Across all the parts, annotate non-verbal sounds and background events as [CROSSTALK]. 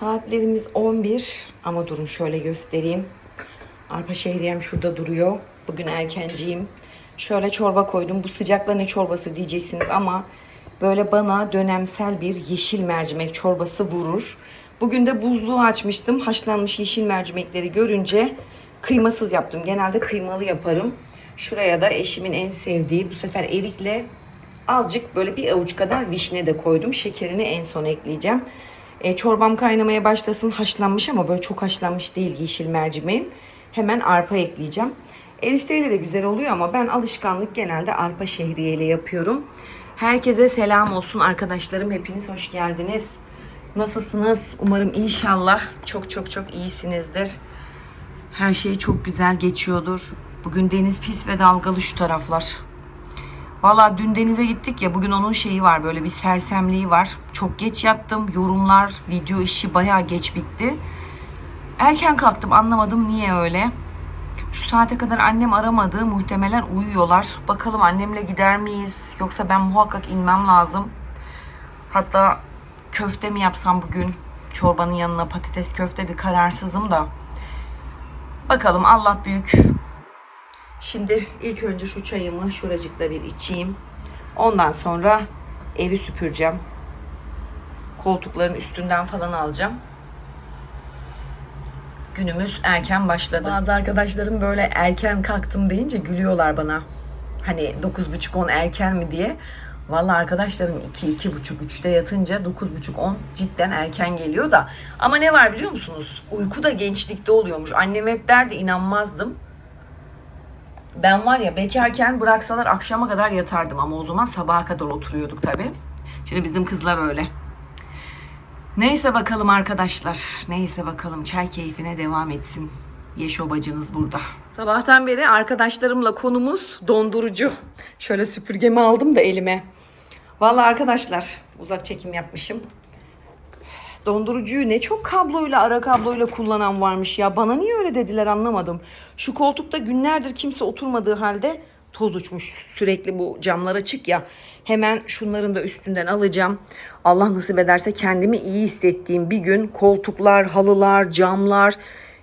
Saatlerimiz 11 ama durun şöyle göstereyim. Arpa şehriyem şurada duruyor. Bugün erkenciyim. Şöyle çorba koydum. Bu sıcakla ne çorbası diyeceksiniz ama böyle bana dönemsel bir yeşil mercimek çorbası vurur. Bugün de buzluğu açmıştım. Haşlanmış yeşil mercimekleri görünce kıymasız yaptım. Genelde kıymalı yaparım. Şuraya da eşimin en sevdiği bu sefer erikle azıcık böyle bir avuç kadar vişne de koydum. Şekerini en son ekleyeceğim. E, çorbam kaynamaya başlasın. Haşlanmış ama böyle çok haşlanmış değil yeşil mercimeğim. Hemen arpa ekleyeceğim. Erişteyle de güzel oluyor ama ben alışkanlık genelde arpa şehriyeyle yapıyorum. Herkese selam olsun arkadaşlarım. Hepiniz hoş geldiniz. Nasılsınız? Umarım inşallah çok çok çok iyisinizdir. Her şey çok güzel geçiyordur. Bugün deniz pis ve dalgalı şu taraflar. Valla dün denize gittik ya bugün onun şeyi var böyle bir sersemliği var. Çok geç yattım. Yorumlar, video işi bayağı geç bitti. Erken kalktım anlamadım niye öyle. Şu saate kadar annem aramadı. Muhtemelen uyuyorlar. Bakalım annemle gider miyiz? Yoksa ben muhakkak inmem lazım. Hatta köfte mi yapsam bugün? Çorbanın yanına patates köfte bir kararsızım da. Bakalım Allah büyük. Şimdi ilk önce şu çayımı şuracıkta bir içeyim. Ondan sonra evi süpüreceğim. Koltukların üstünden falan alacağım. Günümüz erken başladı. Bazı arkadaşlarım böyle erken kalktım deyince gülüyorlar bana. Hani 9.30-10 erken mi diye. Vallahi arkadaşlarım 2 iki, 2.30-3'te yatınca 9.30-10 cidden erken geliyor da. Ama ne var biliyor musunuz? Uyku da gençlikte oluyormuş. Annem hep derdi inanmazdım. Ben var ya bekarken bıraksalar akşama kadar yatardım ama o zaman sabaha kadar oturuyorduk tabii. Şimdi bizim kızlar öyle. Neyse bakalım arkadaşlar. Neyse bakalım çay keyfine devam etsin. Yeşo bacınız burada. Sabahtan beri arkadaşlarımla konumuz dondurucu. Şöyle süpürgemi aldım da elime. Vallahi arkadaşlar uzak çekim yapmışım. Dondurucuyu ne çok kabloyla ara kabloyla kullanan varmış ya. Bana niye öyle dediler anlamadım. Şu koltukta günlerdir kimse oturmadığı halde toz uçmuş. Sürekli bu camlar açık ya. Hemen şunların da üstünden alacağım. Allah nasip ederse kendimi iyi hissettiğim bir gün koltuklar, halılar, camlar,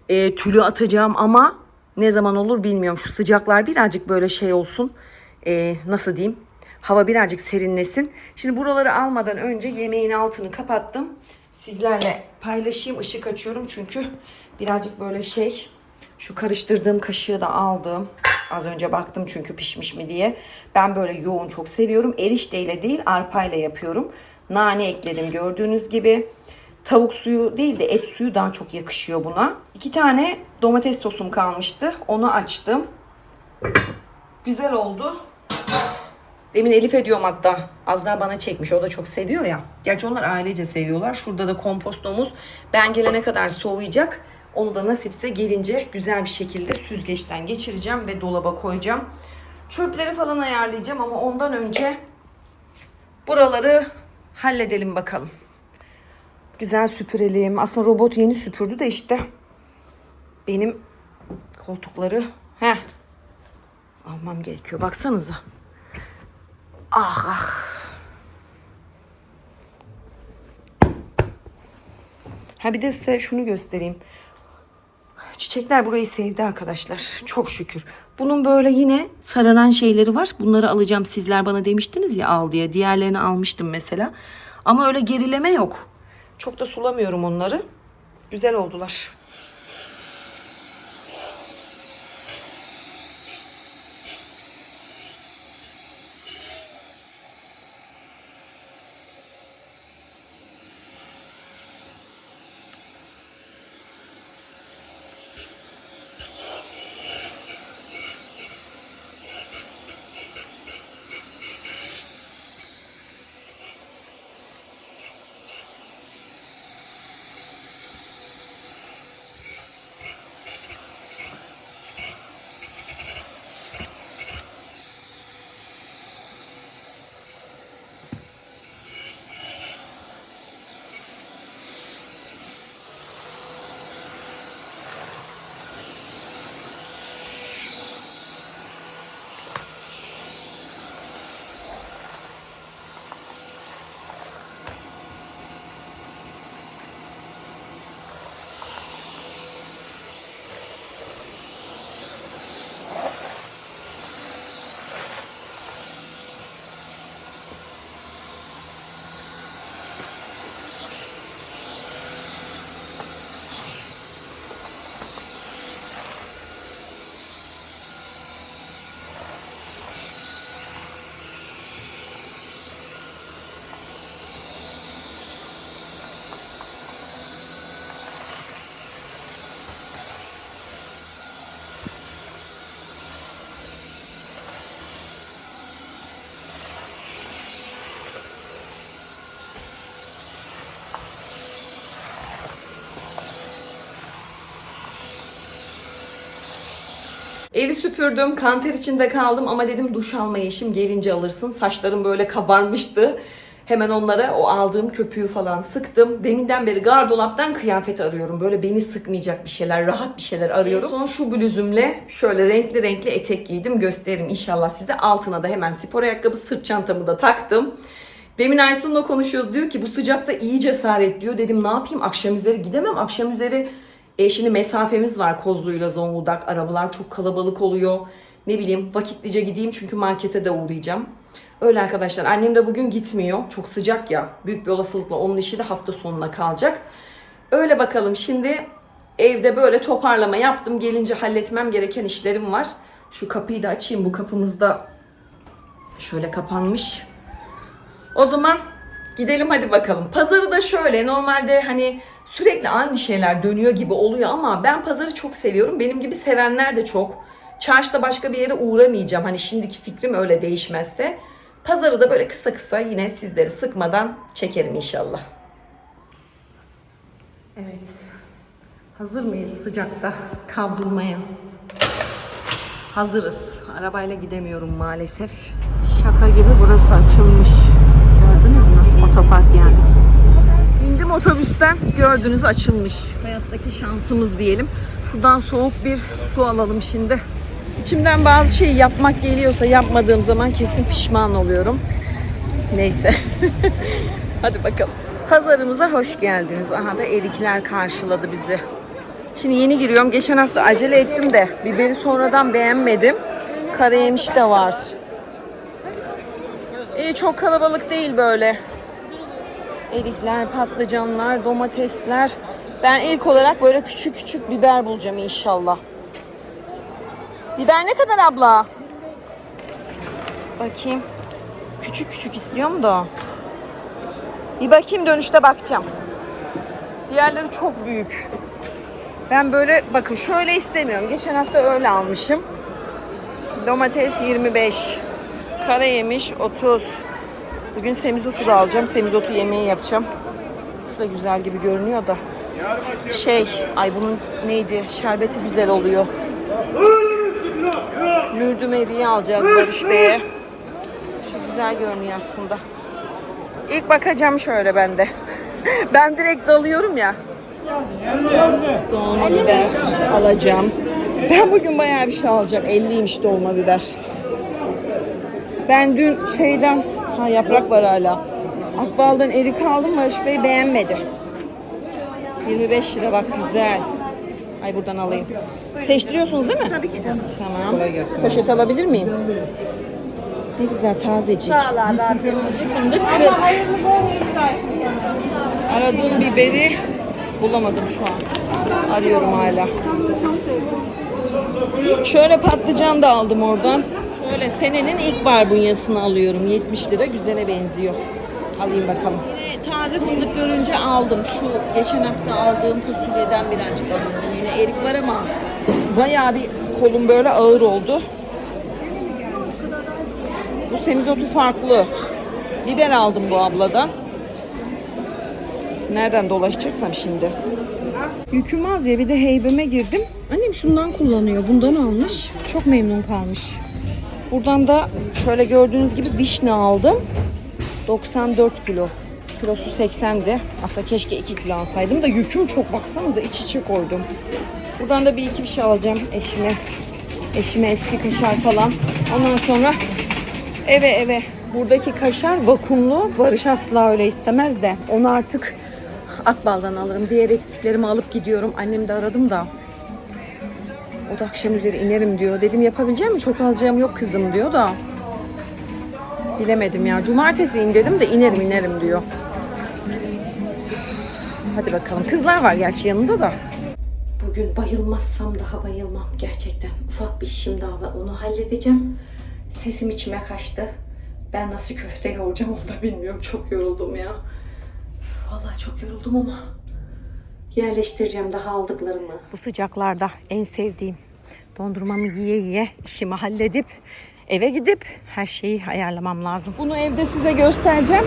e, tülü atacağım ama ne zaman olur bilmiyorum. Şu sıcaklar birazcık böyle şey olsun. E, nasıl diyeyim? Hava birazcık serinlesin. Şimdi buraları almadan önce yemeğin altını kapattım. Sizlerle paylaşayım. Işık açıyorum çünkü birazcık böyle şey. Şu karıştırdığım kaşığı da aldım. Az önce baktım çünkü pişmiş mi diye. Ben böyle yoğun çok seviyorum. Erişteyle değil arpayla yapıyorum. Nane ekledim gördüğünüz gibi. Tavuk suyu değil de et suyu daha çok yakışıyor buna. İki tane domates sosum kalmıştı. Onu açtım. Güzel oldu. Demin Elif ediyorum hatta. Azra bana çekmiş. O da çok seviyor ya. Gerçi onlar ailece seviyorlar. Şurada da kompostomuz. Ben gelene kadar soğuyacak. Onu da nasipse gelince güzel bir şekilde süzgeçten geçireceğim ve dolaba koyacağım. Çöpleri falan ayarlayacağım ama ondan önce buraları halledelim bakalım. Güzel süpürelim. Aslında robot yeni süpürdü de işte benim koltukları heh, almam gerekiyor. Baksanıza. Ah ah. Ha bir de size şunu göstereyim. Çiçekler burayı sevdi arkadaşlar. Çok şükür. Bunun böyle yine sararan şeyleri var. Bunları alacağım. Sizler bana demiştiniz ya al diye. Diğerlerini almıştım mesela. Ama öyle gerileme yok. Çok da sulamıyorum onları. Güzel oldular. Evi süpürdüm, kanter içinde kaldım ama dedim duş almayı işim gelince alırsın. Saçlarım böyle kabarmıştı. Hemen onlara o aldığım köpüğü falan sıktım. Deminden beri gardolaptan kıyafet arıyorum. Böyle beni sıkmayacak bir şeyler, rahat bir şeyler arıyorum. En son şu bluzumle şöyle renkli renkli etek giydim. Gösteririm inşallah size. Altına da hemen spor ayakkabı, sırt çantamı da taktım. Demin Aysun'la konuşuyoruz. Diyor ki bu sıcakta iyi cesaret diyor. Dedim ne yapayım akşam üzeri gidemem. Akşam üzeri e, şimdi mesafemiz var Kozlu'yla Zonguldak. Arabalar çok kalabalık oluyor. Ne bileyim vakitlice gideyim çünkü markete de uğrayacağım. Öyle arkadaşlar. Annem de bugün gitmiyor. Çok sıcak ya. Büyük bir olasılıkla onun işi de hafta sonuna kalacak. Öyle bakalım. Şimdi evde böyle toparlama yaptım. Gelince halletmem gereken işlerim var. Şu kapıyı da açayım. Bu kapımızda şöyle kapanmış. O zaman gidelim hadi bakalım. Pazarı da şöyle normalde hani sürekli aynı şeyler dönüyor gibi oluyor ama ben pazarı çok seviyorum. Benim gibi sevenler de çok. Çarşıda başka bir yere uğramayacağım. Hani şimdiki fikrim öyle değişmezse. Pazarı da böyle kısa kısa yine sizleri sıkmadan çekerim inşallah. Evet. Hazır mıyız sıcakta kavrulmaya? Hazırız. Arabayla gidemiyorum maalesef. Şaka gibi burası açılmış. Gördünüz mü? Otopark yani. İndim otobüsten gördünüz açılmış. Hayattaki şansımız diyelim. Şuradan soğuk bir su alalım şimdi. İçimden bazı şeyi yapmak geliyorsa yapmadığım zaman kesin pişman oluyorum. Neyse. [LAUGHS] Hadi bakalım. Pazarımıza hoş geldiniz. Aha da erikler karşıladı bizi. Şimdi yeni giriyorum. Geçen hafta acele ettim de biberi sonradan beğenmedim. Karayemiş de var. İyi çok kalabalık değil böyle erikler, patlıcanlar, domatesler. Ben ilk olarak böyle küçük küçük biber bulacağım inşallah. Biber ne kadar abla? Bakayım. Küçük küçük istiyorum da. Bir bakayım dönüşte bakacağım. Diğerleri çok büyük. Ben böyle bakın şöyle istemiyorum. Geçen hafta öyle almışım. Domates 25. Kara yemiş 30. Bugün semizotu da alacağım. Semizotu yemeği yapacağım. Şu da güzel gibi görünüyor da. Şey, ay bunun neydi? Şerbeti güzel oluyor. Mürdüm eriği alacağız Barış Bey'e. Şu güzel görünüyor aslında. İlk bakacağım şöyle ben de. [LAUGHS] ben direkt dalıyorum ya. Dolma biber alacağım. Ben bugün bayağı bir şey alacağım. 50'ymiş dolma biber. Ben dün şeyden ha yaprak var hala. Akbal'dan erik aldım Barış Bey beğenmedi. 25 lira bak güzel. Ay buradan alayım. Seçtiriyorsunuz değil mi? Tabii ki canım. Tamam. Poşet alabilir miyim? Ne güzel tazecik. Sağlarda Fındık Allah hayırlı bol işler. Aradığım biberi bulamadım şu an. Arıyorum hala. Şöyle patlıcan da aldım oradan. Şöyle senenin ilk barbunyasını alıyorum. 70 lira güzele benziyor. Alayım bakalım. Yine taze fındık görünce aldım. Şu geçen hafta aldığım fasulyeden birazcık alıyorum. Yine erik var ama bayağı bir kolum böyle ağır oldu. Bu semizotu farklı. Biber aldım bu abladan. Nereden dolaşacaksam şimdi. Yüküm az ya bir de heybeme girdim. Annem şundan kullanıyor. Bundan almış. Çok memnun kalmış. Buradan da şöyle gördüğünüz gibi vişne aldım. 94 kilo. Kilosu 80'di. Aslında keşke 2 kilo alsaydım da yüküm çok baksanıza iç içe koydum. Buradan da bir iki bir şey alacağım eşime. Eşime eski kaşar falan. Ondan sonra eve eve. Buradaki kaşar vakumlu. Barış asla öyle istemez de. Onu artık Akbal'dan alırım. Diğer eksiklerimi alıp gidiyorum. Annem de aradım da. O da akşam üzeri inerim diyor. Dedim yapabileceğim mi? Çok alacağım yok kızım diyor da. Bilemedim ya. Cumartesi in dedim de inerim inerim diyor. Hadi bakalım. Kızlar var gerçi yanında da. Bugün bayılmazsam daha bayılmam gerçekten. Ufak bir işim daha var. Onu halledeceğim. Sesim içime kaçtı. Ben nasıl köfte yoğuracağım onu da bilmiyorum. Çok yoruldum ya. Vallahi çok yoruldum ama yerleştireceğim daha aldıklarımı. Bu sıcaklarda en sevdiğim dondurmamı yiye yiye işimi halledip eve gidip her şeyi ayarlamam lazım. Bunu evde size göstereceğim.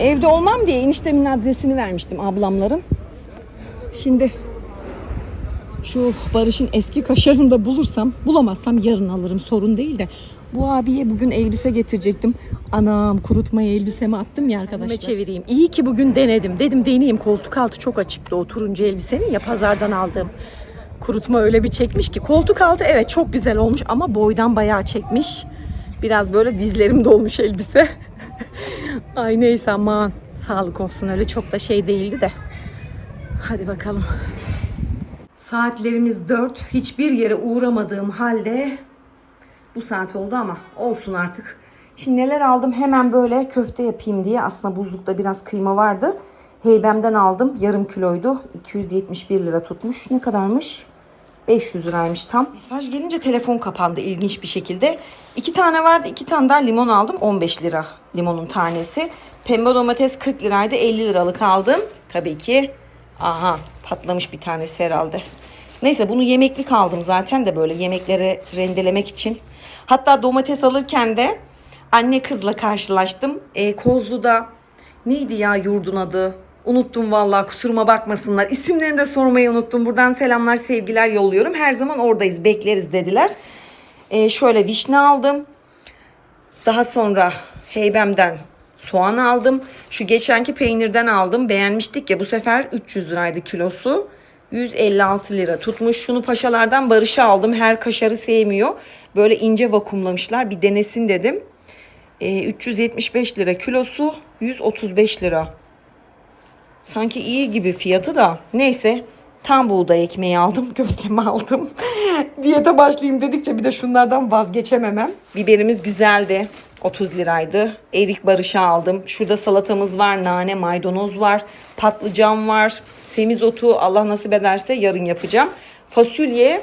Evde olmam diye eniştemin adresini vermiştim ablamların. Şimdi Şu Barış'ın eski kaşarını da bulursam, bulamazsam yarın alırım sorun değil de. Bu abiye bugün elbise getirecektim. Anam kurutmaya elbisemi attım ya arkadaşlar. çevireyim. İyi ki bugün denedim. Dedim deneyeyim koltuk altı çok açıktı o turuncu elbisenin ya pazardan aldığım. Kurutma öyle bir çekmiş ki. Koltuk altı evet çok güzel olmuş ama boydan bayağı çekmiş. Biraz böyle dizlerim dolmuş elbise. [LAUGHS] Ay neyse aman sağlık olsun öyle çok da şey değildi de. Hadi bakalım. Saatlerimiz 4. Hiçbir yere uğramadığım halde bu saat oldu ama olsun artık. Şimdi neler aldım hemen böyle köfte yapayım diye. Aslında buzlukta biraz kıyma vardı. Heybemden aldım. Yarım kiloydu. 271 lira tutmuş. Ne kadarmış? 500 liraymış tam. Mesaj gelince telefon kapandı ilginç bir şekilde. İki tane vardı. iki tane daha limon aldım. 15 lira limonun tanesi. Pembe domates 40 liraydı. 50 liralık aldım. Tabii ki. Aha patlamış bir tanesi herhalde. Neyse bunu yemeklik aldım zaten de böyle yemekleri rendelemek için. Hatta domates alırken de anne kızla karşılaştım. E, Kozlu'da neydi ya yurdun adı? Unuttum vallahi kusuruma bakmasınlar. İsimlerini de sormayı unuttum. Buradan selamlar sevgiler yolluyorum. Her zaman oradayız bekleriz dediler. E, şöyle vişne aldım. Daha sonra heybemden soğan aldım. Şu geçenki peynirden aldım. Beğenmiştik ya bu sefer 300 liraydı kilosu. 156 lira tutmuş. Şunu paşalardan Barış'a aldım. Her kaşarı sevmiyor. Böyle ince vakumlamışlar. Bir denesin dedim. Ee, 375 lira kilosu. 135 lira. Sanki iyi gibi fiyatı da. Neyse. Tam buğday ekmeği aldım. [LAUGHS] Gözleme aldım. [LAUGHS] Diyete başlayayım dedikçe bir de şunlardan vazgeçememem. Biberimiz güzeldi. 30 liraydı. Erik barışa aldım. Şurada salatamız var. Nane, maydanoz var. Patlıcan var. Semizotu Allah nasip ederse yarın yapacağım. Fasulye,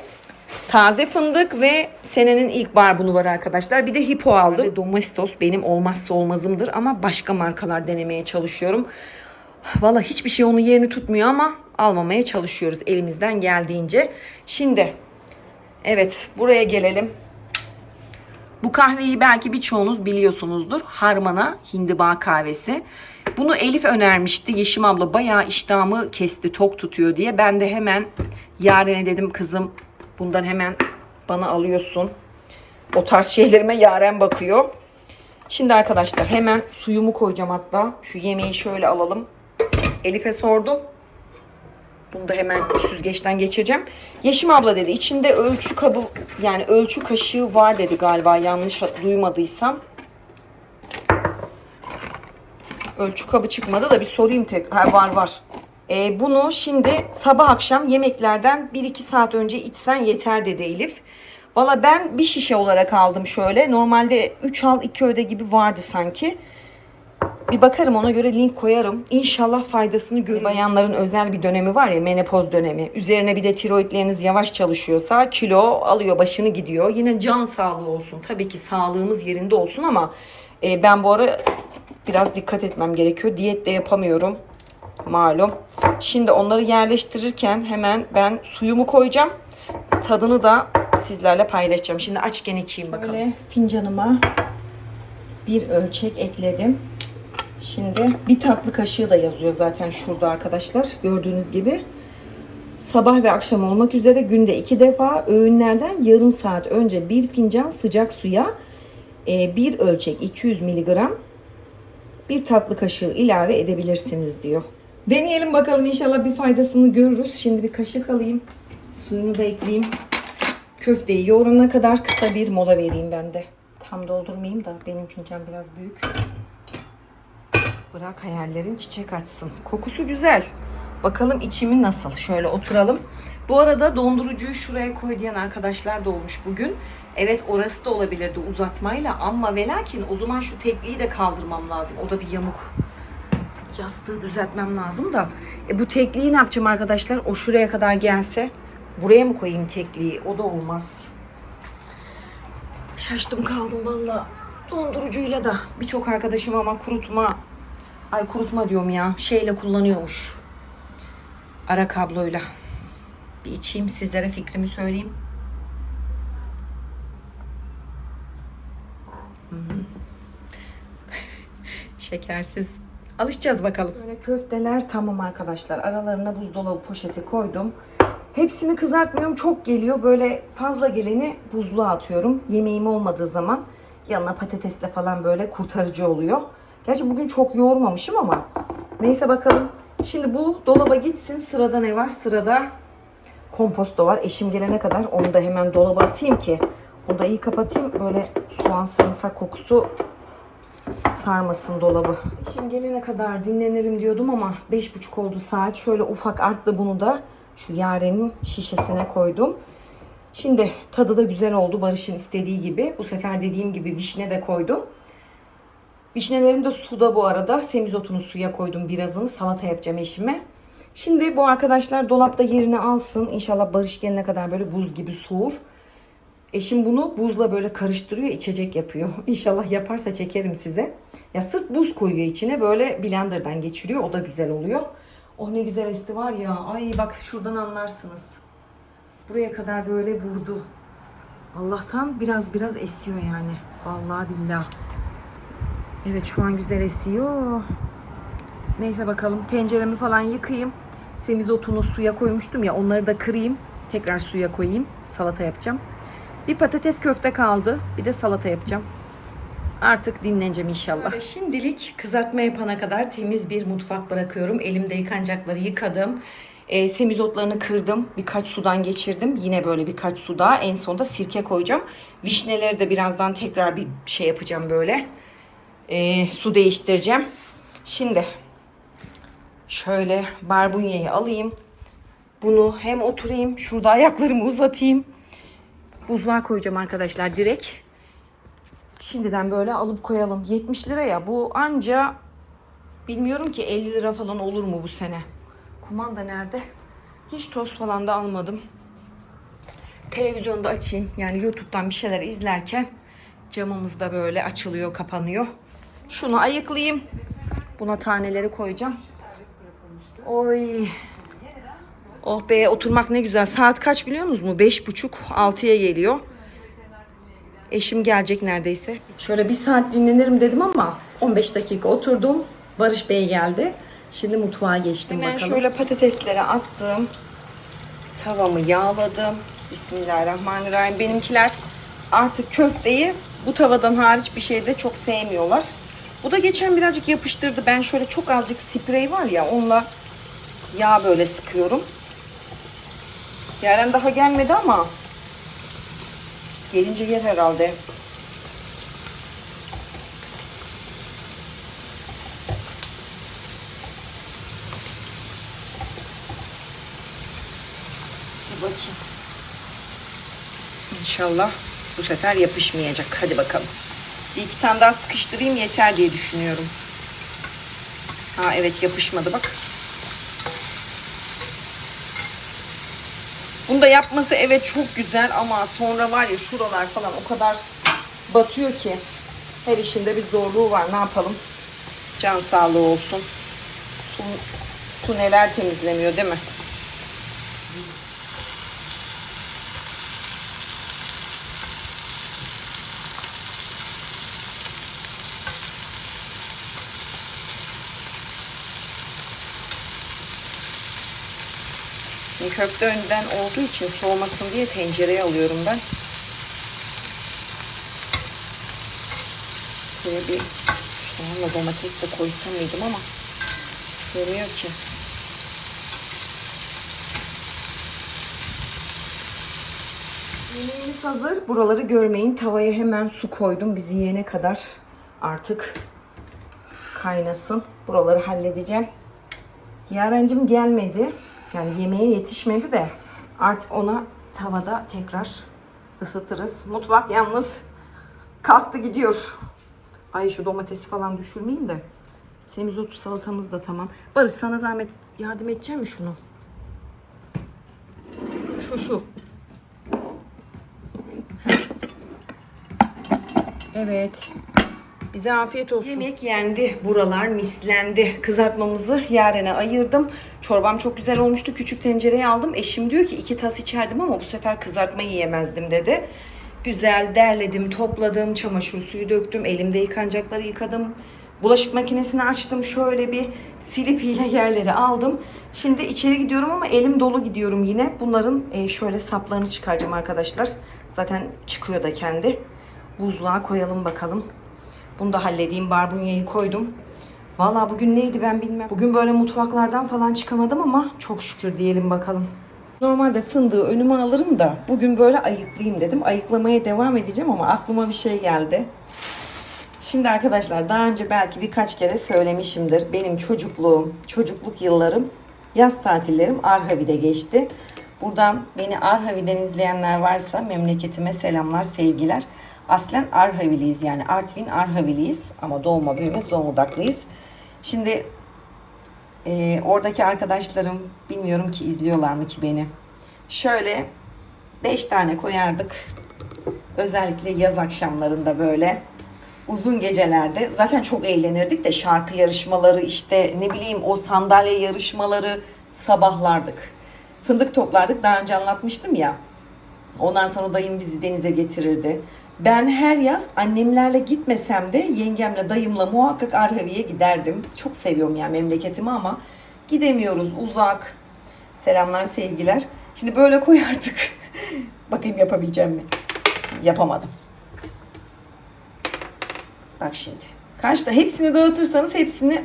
taze fındık ve senenin ilk barbunu var arkadaşlar. Bir de hipo aldım. Ve domestos benim olmazsa olmazımdır ama başka markalar denemeye çalışıyorum. Valla hiçbir şey onun yerini tutmuyor ama almamaya çalışıyoruz elimizden geldiğince. Şimdi evet buraya gelelim. Bu kahveyi belki birçoğunuz biliyorsunuzdur. Harmana Hindiba kahvesi. Bunu Elif önermişti. Yeşim abla bayağı iştahımı kesti, tok tutuyor diye. Ben de hemen Yaren'e dedim kızım bundan hemen bana alıyorsun. O tarz şeylerime Yaren bakıyor. Şimdi arkadaşlar hemen suyumu koyacağım hatta. Şu yemeği şöyle alalım. Elif'e sordum. Bunu da hemen süzgeçten geçireceğim. Yeşim abla dedi içinde ölçü kabı yani ölçü kaşığı var dedi galiba yanlış duymadıysam. Ölçü kabı çıkmadı da bir sorayım tek. Ha, var var. Ee, bunu şimdi sabah akşam yemeklerden 1-2 saat önce içsen yeter dedi Elif. Valla ben bir şişe olarak aldım şöyle. Normalde 3 al 2 öde gibi vardı sanki. Bir bakarım ona göre link koyarım. İnşallah faydasını görür. Bayanların özel bir dönemi var ya menopoz dönemi. Üzerine bir de tiroidleriniz yavaş çalışıyorsa kilo alıyor başını gidiyor. Yine can sağlığı olsun. Tabii ki sağlığımız yerinde olsun ama e, ben bu ara biraz dikkat etmem gerekiyor. Diyet de yapamıyorum. Malum. Şimdi onları yerleştirirken hemen ben suyumu koyacağım. Tadını da sizlerle paylaşacağım. Şimdi açken içeyim bakalım. Böyle fincanıma bir ölçek ekledim. Şimdi bir tatlı kaşığı da yazıyor zaten şurada arkadaşlar. Gördüğünüz gibi. Sabah ve akşam olmak üzere günde iki defa öğünlerden yarım saat önce bir fincan sıcak suya e, bir ölçek 200 miligram bir tatlı kaşığı ilave edebilirsiniz diyor. Deneyelim bakalım inşallah bir faydasını görürüz. Şimdi bir kaşık alayım. Suyunu da ekleyeyim. Köfteyi yoğurana kadar kısa bir mola vereyim ben de. Tam doldurmayayım da benim fincan biraz büyük. Bırak hayallerin çiçek açsın. Kokusu güzel. Bakalım içimi nasıl? Şöyle oturalım. Bu arada dondurucuyu şuraya koy diyen arkadaşlar da olmuş bugün. Evet orası da olabilirdi uzatmayla ama ve lakin o zaman şu tekliği de kaldırmam lazım. O da bir yamuk. Yastığı düzeltmem lazım da. E bu tekliği ne yapacağım arkadaşlar? O şuraya kadar gelse buraya mı koyayım tekliği? O da olmaz. Şaştım kaldım valla. Dondurucuyla da birçok arkadaşım ama kurutma Ay kurutma diyorum ya. Şeyle kullanıyormuş. Ara kabloyla. Bir içeyim sizlere fikrimi söyleyeyim. Hmm. [LAUGHS] Şekersiz. Alışacağız bakalım. Böyle köfteler tamam arkadaşlar. Aralarına buzdolabı poşeti koydum. Hepsini kızartmıyorum. Çok geliyor. Böyle fazla geleni buzluğa atıyorum. Yemeğim olmadığı zaman yanına patatesle falan böyle kurtarıcı oluyor. Gerçi bugün çok yoğurmamışım ama neyse bakalım. Şimdi bu dolaba gitsin. Sırada ne var? Sırada komposto var. Eşim gelene kadar onu da hemen dolaba atayım ki onu da iyi kapatayım. Böyle soğan sarımsak kokusu sarmasın dolabı. Eşim gelene kadar dinlenirim diyordum ama beş buçuk oldu saat. Şöyle ufak arttı bunu da şu yarenin şişesine koydum. Şimdi tadı da güzel oldu Barış'ın istediği gibi. Bu sefer dediğim gibi vişne de koydum. Vişnelerim de suda bu arada. Semizotunu suya koydum birazını. Salata yapacağım eşime. Şimdi bu arkadaşlar dolapta yerini alsın. İnşallah Barış gelene kadar böyle buz gibi soğur. Eşim bunu buzla böyle karıştırıyor, içecek yapıyor. [LAUGHS] İnşallah yaparsa çekerim size. Ya sırf buz koyuyor içine böyle blenderdan geçiriyor. O da güzel oluyor. Oh ne güzel esti var ya. Ay bak şuradan anlarsınız. Buraya kadar böyle vurdu. Allah'tan biraz biraz esiyor yani. Vallahi billah. Evet şu an güzel esiyor. Neyse bakalım tenceremi falan yıkayayım. Semizotunu suya koymuştum ya onları da kırayım. Tekrar suya koyayım. Salata yapacağım. Bir patates köfte kaldı. Bir de salata yapacağım. Artık dinleneceğim inşallah. Böyle şimdilik kızartma yapana kadar temiz bir mutfak bırakıyorum. Elimde yıkanacakları yıkadım. E, semizotlarını kırdım. Birkaç sudan geçirdim. Yine böyle birkaç su daha. En sonunda sirke koyacağım. Vişneleri de birazdan tekrar bir şey yapacağım böyle. E, su değiştireceğim. Şimdi şöyle barbunyayı alayım. Bunu hem oturayım, şurada ayaklarımı uzatayım. Buzluğa koyacağım arkadaşlar direkt. Şimdiden böyle alıp koyalım. 70 liraya bu anca bilmiyorum ki 50 lira falan olur mu bu sene. Kumanda nerede? Hiç toz falan da almadım. Televizyonda açayım. Yani YouTube'dan bir şeyler izlerken camımız da böyle açılıyor, kapanıyor. Şunu ayıklayayım. Buna taneleri koyacağım. Oy. Oh be oturmak ne güzel. Saat kaç biliyor musunuz mu? Beş buçuk, altıya geliyor. Eşim gelecek neredeyse. Şöyle bir saat dinlenirim dedim ama 15 dakika oturdum. Barış Bey geldi. Şimdi mutfağa geçtim Hemen bakalım. şöyle Şöyle patatesleri attım. Tavamı yağladım. Bismillahirrahmanirrahim. Benimkiler artık köfteyi bu tavadan hariç bir şeyde çok sevmiyorlar. Bu da geçen birazcık yapıştırdı. Ben şöyle çok azıcık sprey var ya onunla yağ böyle sıkıyorum. Yaren daha gelmedi ama gelince yer herhalde. Bir bakayım. İnşallah bu sefer yapışmayacak. Hadi bakalım. Bir iki tane daha sıkıştırayım yeter diye düşünüyorum. Ha evet yapışmadı bak. Bunu da yapması evet çok güzel ama sonra var ya şuralar falan o kadar batıyor ki. Her işinde bir zorluğu var. Ne yapalım? Can sağlığı olsun. Su, su neler temizlemiyor değil mi? Köfte önden olduğu için soğumasın diye tencereye alıyorum ben. Şöyle bir soğanla domates de koysam mıydım ama sığmıyor ki. Yemeğimiz hazır. Buraları görmeyin. Tavaya hemen su koydum. Biz yiyene kadar artık kaynasın. Buraları halledeceğim. Yarencim gelmedi. Yani yemeğe yetişmedi de artık ona tavada tekrar ısıtırız. Mutfak yalnız kalktı gidiyor. Ay şu domatesi falan düşürmeyeyim de. Semizotu salatamız da tamam. Barış sana zahmet yardım edeceğim mi şunu? Şu şu. Evet. Bize afiyet olsun. Yemek yendi. Buralar mislendi. Kızartmamızı yarene ayırdım. Çorbam çok güzel olmuştu. Küçük tencereye aldım. Eşim diyor ki iki tas içerdim ama bu sefer kızartmayı yiyemezdim dedi. Güzel derledim, topladım, çamaşır suyu döktüm, elimde yıkanacakları yıkadım. Bulaşık makinesini açtım. Şöyle bir silip ile yerleri aldım. Şimdi içeri gidiyorum ama elim dolu gidiyorum yine. Bunların e, şöyle saplarını çıkaracağım arkadaşlar. Zaten çıkıyor da kendi. Buzluğa koyalım bakalım. Bunu da halledeyim. Barbunyayı koydum. Vallahi bugün neydi ben bilmem. Bugün böyle mutfaklardan falan çıkamadım ama çok şükür diyelim bakalım. Normalde fındığı önüme alırım da bugün böyle ayıklayayım dedim. Ayıklamaya devam edeceğim ama aklıma bir şey geldi. Şimdi arkadaşlar daha önce belki birkaç kere söylemişimdir. Benim çocukluğum, çocukluk yıllarım, yaz tatillerim Arhavi'de geçti. Buradan beni Arhavi'den izleyenler varsa memleketime selamlar, sevgiler. Aslen Arhaviliyiz yani Artvin Arhaviliyiz ama doğma büyüme Zonguldaklıyız. Şimdi ee, oradaki arkadaşlarım bilmiyorum ki izliyorlar mı ki beni. Şöyle 5 tane koyardık. Özellikle yaz akşamlarında böyle uzun gecelerde zaten çok eğlenirdik de şarkı yarışmaları işte ne bileyim o sandalye yarışmaları sabahlardık. Fındık toplardık daha önce anlatmıştım ya. Ondan sonra dayım bizi denize getirirdi. Ben her yaz annemlerle gitmesem de yengemle dayımla muhakkak Arhavi'ye giderdim. Çok seviyorum ya memleketimi ama gidemiyoruz uzak. Selamlar sevgiler. Şimdi böyle koyardık. [LAUGHS] Bakayım yapabileceğim mi? Yapamadım. Bak şimdi. Karşıda hepsini dağıtırsanız hepsini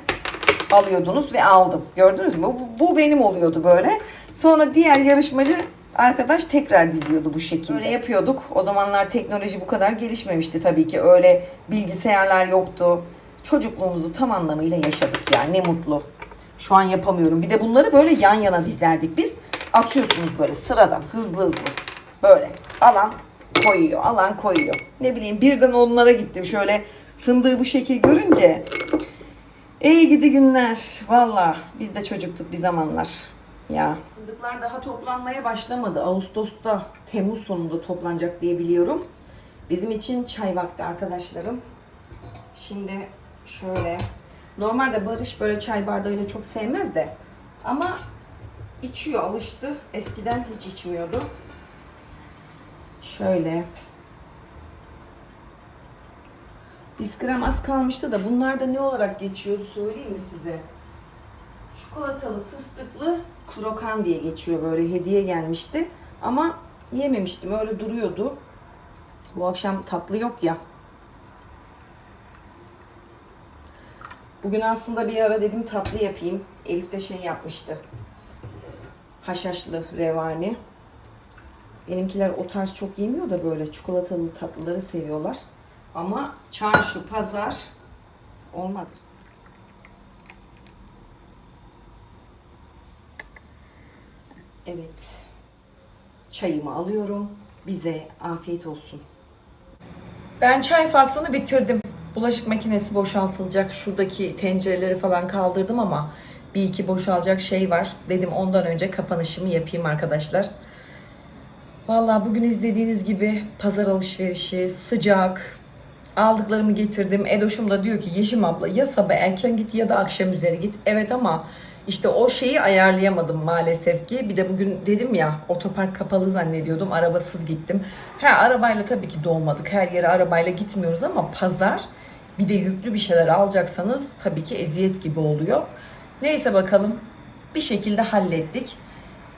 alıyordunuz ve aldım. Gördünüz mü? Bu, bu benim oluyordu böyle. Sonra diğer yarışmacı arkadaş tekrar diziyordu bu şekilde. Öyle yapıyorduk. O zamanlar teknoloji bu kadar gelişmemişti tabii ki. Öyle bilgisayarlar yoktu. Çocukluğumuzu tam anlamıyla yaşadık yani. Ne mutlu. Şu an yapamıyorum. Bir de bunları böyle yan yana dizerdik biz. Atıyorsunuz böyle sıradan hızlı hızlı. Böyle alan koyuyor, alan koyuyor. Ne bileyim birden onlara gittim. Şöyle fındığı bu şekil görünce İyi gidi günler. Valla biz de çocuktuk bir zamanlar. Ya. Fındıklar daha toplanmaya başlamadı. Ağustos'ta, Temmuz sonunda toplanacak diye biliyorum. Bizim için çay vakti arkadaşlarım. Şimdi şöyle. Normalde Barış böyle çay bardağıyla çok sevmez de. Ama içiyor, alıştı. Eskiden hiç içmiyordu. Şöyle. Bisküvim az kalmıştı da bunlar da ne olarak geçiyor söyleyeyim mi size? Çikolatalı fıstıklı krokan diye geçiyor böyle hediye gelmişti. Ama yememiştim öyle duruyordu. Bu akşam tatlı yok ya. Bugün aslında bir ara dedim tatlı yapayım. Elif de şey yapmıştı. Haşhaşlı revani. Benimkiler o tarz çok yemiyor da böyle çikolatalı tatlıları seviyorlar. Ama çarşı, pazar olmadı. Evet. Çayımı alıyorum. Bize afiyet olsun. Ben çay faslını bitirdim. Bulaşık makinesi boşaltılacak. Şuradaki tencereleri falan kaldırdım ama bir iki boşalacak şey var. Dedim ondan önce kapanışımı yapayım arkadaşlar. Vallahi bugün izlediğiniz gibi pazar alışverişi, sıcak, aldıklarımı getirdim. Edoşum da diyor ki Yeşim abla ya sabah erken git ya da akşam üzeri git. Evet ama işte o şeyi ayarlayamadım maalesef ki. Bir de bugün dedim ya otopark kapalı zannediyordum. Arabasız gittim. Ha arabayla tabii ki dolmadık. Her yere arabayla gitmiyoruz ama pazar bir de yüklü bir şeyler alacaksanız tabii ki eziyet gibi oluyor. Neyse bakalım bir şekilde hallettik.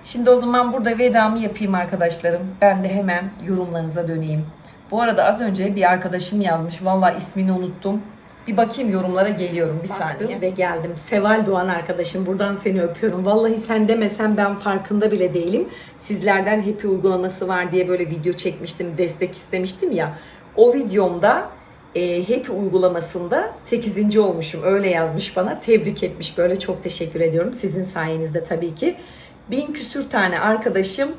Şimdi o zaman burada vedamı yapayım arkadaşlarım. Ben de hemen yorumlarınıza döneyim. Bu arada az önce bir arkadaşım yazmış. Vallahi ismini unuttum. Bir bakayım yorumlara geliyorum bir saniye. Ve geldim. Seval Doğan arkadaşım buradan seni öpüyorum. Vallahi sen demesen ben farkında bile değilim. Sizlerden Happy uygulaması var diye böyle video çekmiştim. Destek istemiştim ya. O videomda e, Happy uygulamasında 8. olmuşum. Öyle yazmış bana. Tebrik etmiş böyle. Çok teşekkür ediyorum. Sizin sayenizde tabii ki. Bin küsür tane arkadaşım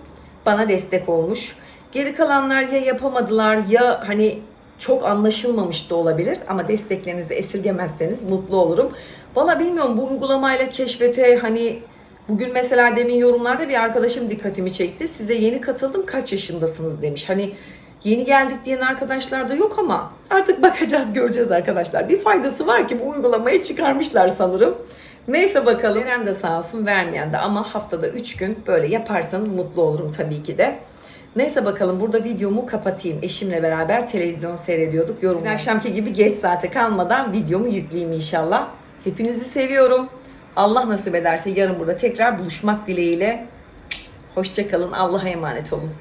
bana destek olmuş. Geri kalanlar ya yapamadılar ya hani çok anlaşılmamış da olabilir ama desteklerinizi de esirgemezseniz mutlu olurum. Valla bilmiyorum bu uygulamayla keşfete hani bugün mesela demin yorumlarda bir arkadaşım dikkatimi çekti. Size yeni katıldım kaç yaşındasınız demiş. Hani yeni geldik diyen arkadaşlar da yok ama artık bakacağız göreceğiz arkadaşlar. Bir faydası var ki bu uygulamayı çıkarmışlar sanırım. Neyse bakalım. Veren de sağ olsun vermeyen de ama haftada 3 gün böyle yaparsanız mutlu olurum tabii ki de. Neyse bakalım burada videomu kapatayım. Eşimle beraber televizyon seyrediyorduk. Yorum akşamki gibi geç saate kalmadan videomu yükleyeyim inşallah. Hepinizi seviyorum. Allah nasip ederse yarın burada tekrar buluşmak dileğiyle. Hoşçakalın. Allah'a emanet olun.